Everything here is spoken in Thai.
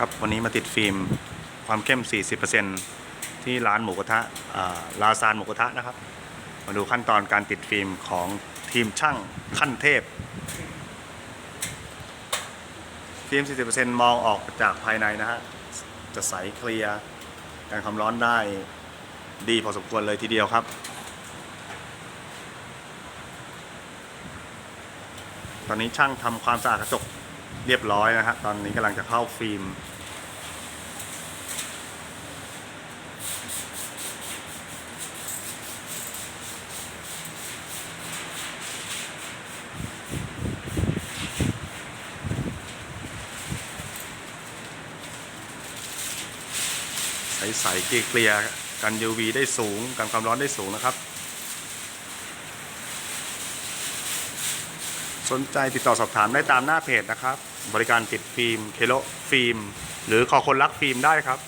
ครับวันนี้มาติดฟิล์มความเข้ม 40%ที่ร้านหมูกระทะลาซานหมูกระทะนะครับ มาดูขั้นตอนการติดฟิล์มของทีมช่างขั้นเทพ ฟิล์ม 40%มองออกจากภายในนะฮะ จะใสเคลียร์การความร้อนได้ดีพอสมควรเลยทีเดียวครับตอนนี้ช่างทำความสะอาดกระจก เรียบร้อยนะฮะตอนนี้กำลังจะเข้าฟิล์มใสๆเกลี่ยกัน UV ได้สูงกันความร้อนได้สูงนะครับ สนใจติดต่อสอบถามได้ตามหน้าเพจนะครับ บริการติดฟิล์มเคโลฟิล์ม หรือขอคนรักฟิล์มได้ครับ